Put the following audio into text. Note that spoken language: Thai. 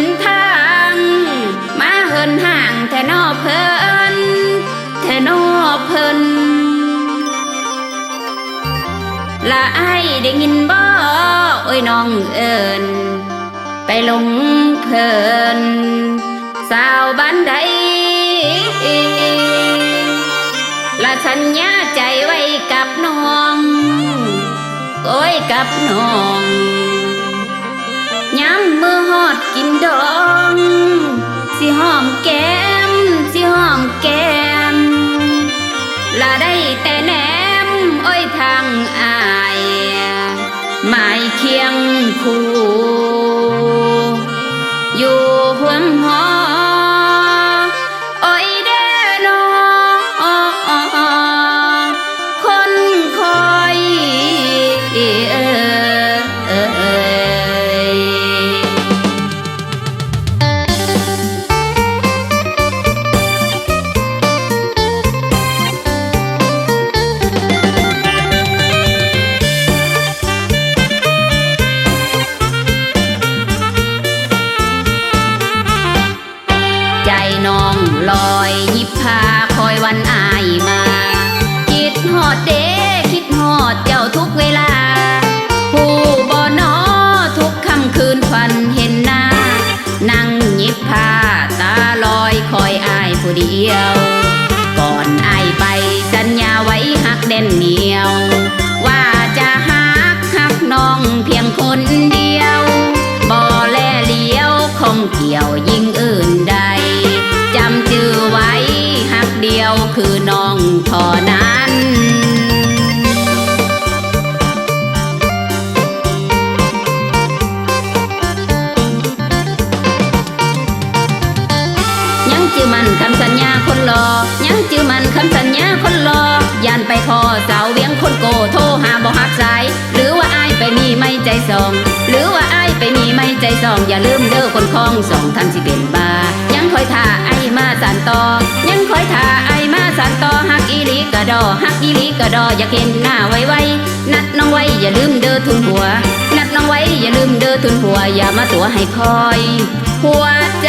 นทาง มาเหินห่างแท่นอเพิ่นแท่นอเพิ่นละไอได้ยินบ่โอ้ยน้องเอิญไปหลงเพิ่นสาวบ้านใดละสัญญาใจไว้กับน้อง โอ้ยกับน้อง ละได้แต่แนมโอ้ยทางอายหมายเคียงคู่ เดียว ก่อนอายไปสัญญาไว้หักเด่นเหนียว ว่าจะหักหักน้องเพียงคนเดียวบ่แลเลี้ยวคงเกี่ยวยิ่งอื่นใดจำจือไว้หักเดียวคือน้อง มันคำสัญญาคนรอยังจื้อมันคำสัญญาคนรอยันไปพอสาวเวียงคนโกโทรหาบ่ฮักสาย หรือว่าอายไปมีไม่ใจสอง หรือว่าอายไปมีไม่ใจสอง อย่าลืมเด้อคนคองสองท่านสิเป็นบา ยังคอยท่าไอายมาสานต่อ ยังคอยท่าไอายมาสานต่อฮักอีลีกระดอฮักอีลีกระดออยากเห็นหน้าไวไวๆนัดน้องไว้อย่าลืมเด้อทุนหัว นัดน้องไว้อย่าลืมเด้อทุนหัว อย่ามาตัวให้คอย หัวใจ